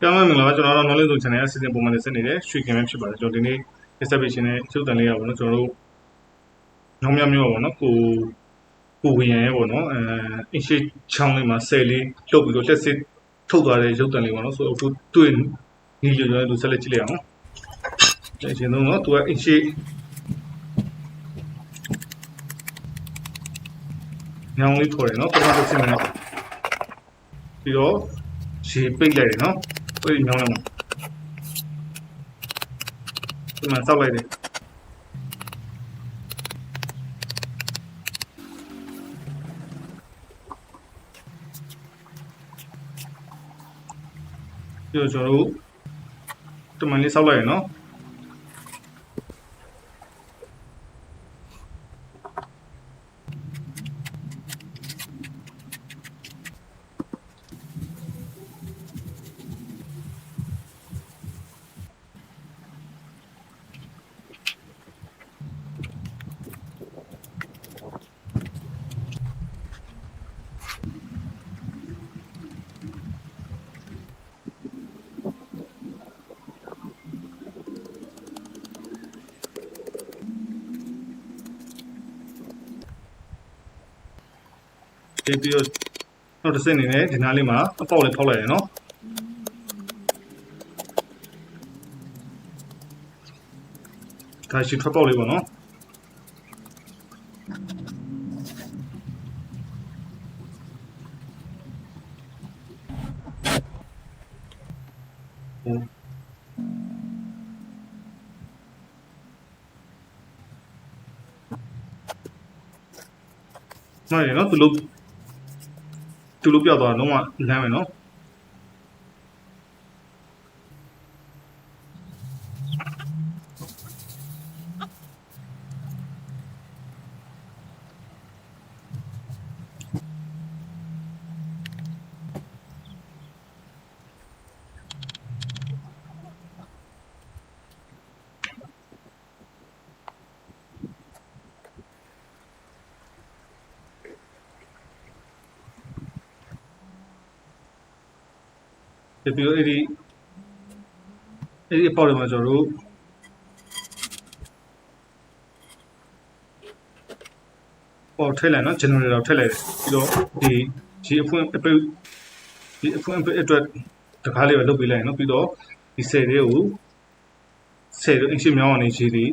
ပြန်မမင်္ဂလာပါကျွန်တော်တို့ knowledge zone channel အစီအစဉ်ပုံမှန်နဲ့ဆက်နေတဲ့ရွှေကင်ပဲဖြစ်ပါတယ်ကျွန်တော်ဒီနေ့ exhibition နဲ့ရုပ်တံလေးရပါတော့ကျွန်တော်တို့ညောင်မြမျိုးပါတော့ကိုကိုဝင်ရရဲ့ပေါ့နော်အဲအင်းရှိချောင်းလေးမှာဆယ်လေးလှုပ်ပြီးတော့လက်စစ်ထုတ်သွားတဲ့ရုပ်တံလေးပေါ့နော်ဆိုတော့အခုတွေ့နီးလျော်ကျွန်တော်တို့ဆက်လက်ကြည့်လိုက်အောင်အရင်ဆုံးတော့သူကအင်းရှိညောင်လေးထော်တယ်နော်ပထမတစ်စင်းနဲ့ပြီးတော့ရေပိတ်လိုက်တယ်နော် ပိတ်ညောင်းလိုက်မှာဒီမှာစောက်လိုက်တယ်ပြီးတော့ကျွန်တော်တို့တမန်လေးစောက်လိုက်ရနော် ပြီးပြီးတော့နောက်တစ်စက်အနေနဲ့ဒီနားလေးမှာအပေါက်လေးဖောက်လိုက်ရနော်ဒါရှိထွက်ပေါက်လေးပေါ့နော်ဟုတ်နိုင်ရနော်သူလို့ သူလို့ပြောက်သွားတော့လုံးဝလမ်းမယ်နော် ပြီးပြီးတော့အဲ့ဒီအဲ့ဒီအပေါက်တွေမှာကျွန်တော်တို့ပေါ်ထည့်လိုက်နော် generator ထည့်လိုက်တယ်ပြီးတော့ဒီဒီအဖွင့်အပိတ်ဒီအဖွင့်အပိတ်အတွက်တကားလေးပဲလုပ်ပေးလိုက်နော်ပြီးတော့ဒီဆယ်လေးကိုဆယ်လို့အင်ရှင်မြောင်းအောင်နေခြေဒီ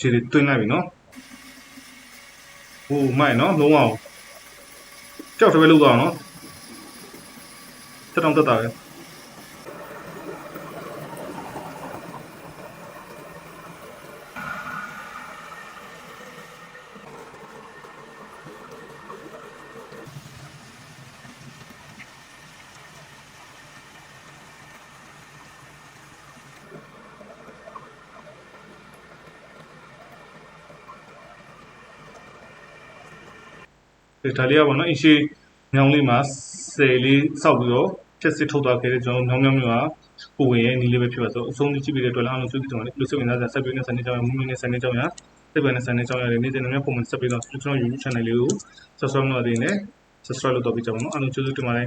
ခြေဒီတွင်းလိုက်ပြီနော်ဟိုမိုက်နော်လုံးဝကြောက်တပဲလုပ်သွားအောင်နော်တက်တောင်တက်တာပဲ ဒီဒါလေးကပေါ့နော်အင်းရှိမြောင်းလေးမှာဆယ်လေးစောက်ပြီးတော့ချက်စစ်ထုတ်သွားခဲ့တဲ့ကျွန်တော်မြောင်းမြောင်းမျိုးကကိုဝင်ရဲ့နီးလေးပဲဖြစ်ပါဆိုအဆုံးကြည့်ပြီးတဲ့အတွက်လည်းအားလုံးကျေးဇူးတင်ပါတယ်လူစိတ်ဝင်စားစရာဆက်ပြီးနဲ့စနေကြောင်းရမူမီနဲ့စနေကြောင်းရစိတ်ပဲနဲ့စနေကြောင်းရနေ့စဉ်နဲ့ပုံမှန်ဆက်ပြီးတော့ကျွန်တော် YouTube channel လေးကို subscribe လုပ်နေတယ် subscribe လုပ်တော့ပြီးကြပါဦးနော်အားလုံးကျေးဇူးတင်ပါတယ်